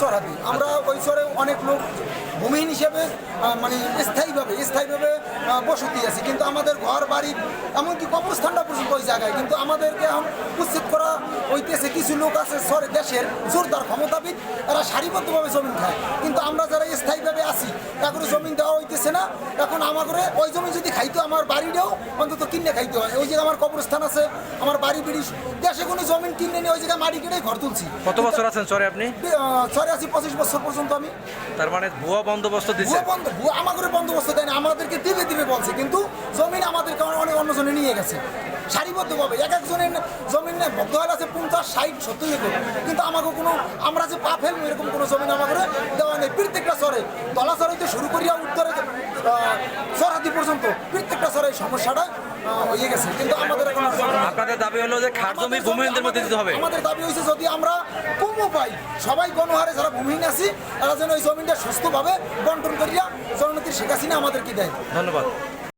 সরহাদি আমরা ওই চরে অনেক লোক ভূমিহীন হিসেবে মানে স্থায়ীভাবে স্থায়ীভাবে বসতি আছে। কিন্তু আমাদের ঘর বাড়ি এমনকি কবরস্থানটা পর্যন্ত ওই জায়গায়। কিন্তু আমাদেরকে এখন উচ্ছেদ করা হইতেছে কিছু লোক আছে সরে দেশের জোরদার ক্ষমতাবিদ। এরা সারিবদ্ধভাবে জমিন খায়। কিন্তু আমরা যারা স্থায়ীভাবে আছি এখন জমিন দেওয়া হইতেছে না। এখন আমাদের ওই জমি যদি খাইতো আমার বাড়িটাও অন্তত কিনে খাইতে হয়। ওই জায়গায় আমার কবরস্থান আছে আমার বাড়ি বিড়ি দেশে কোনো জমিন কিনে নিয়ে ওই জায়গায় মাটি কেটে ঘর তুলছি। কত বছর আছেন চরে আপনি? ছয় আশি পঁচিশ বছর পর্যন্ত আমি। তার মানে ভুয়া বন্দোবস্ত দিচ্ছে ভুয়া বন্ধ ভুয়া আমাদের বন্দোবস্ত দেয় না আমাদেরকে দিবে দিবে বলছে। কিন্তু জমিন আমাদেরকে অনেক অন্যজনে নিয়ে গেছে। সারিবদ্ধভাবে এক একজনের জমিন নেই ভক্ত হল আছে পঞ্চাশ ষাট সত্তর কিন্তু আমাকে কোনো আমরা যে পা ফেলব এরকম কোনো জমিন আমাকে দেওয়া নেই প্রত্যেকটা চরে হইতে শুরু করিয়া উত্তরে সরহাদি পর্যন্ত প্রত্যেকটা সরাই সমস্যাটা হয়ে গেছে। কিন্তু আমাদের এখন। আপনাদের দাবি হলো যে খাট জমি ভূমিহীনদের মধ্যে দিতে হবে। আমাদের দাবি হয়েছে যদি আমরা কম পাই সবাই গণহারে যারা ভূমিহীন আছি তারা যেন ওই জমিনটা সুস্থভাবে বন্টন করিয়া জননেত্রী শেখ হাসিনা আমাদেরকে দেয়। ধন্যবাদ।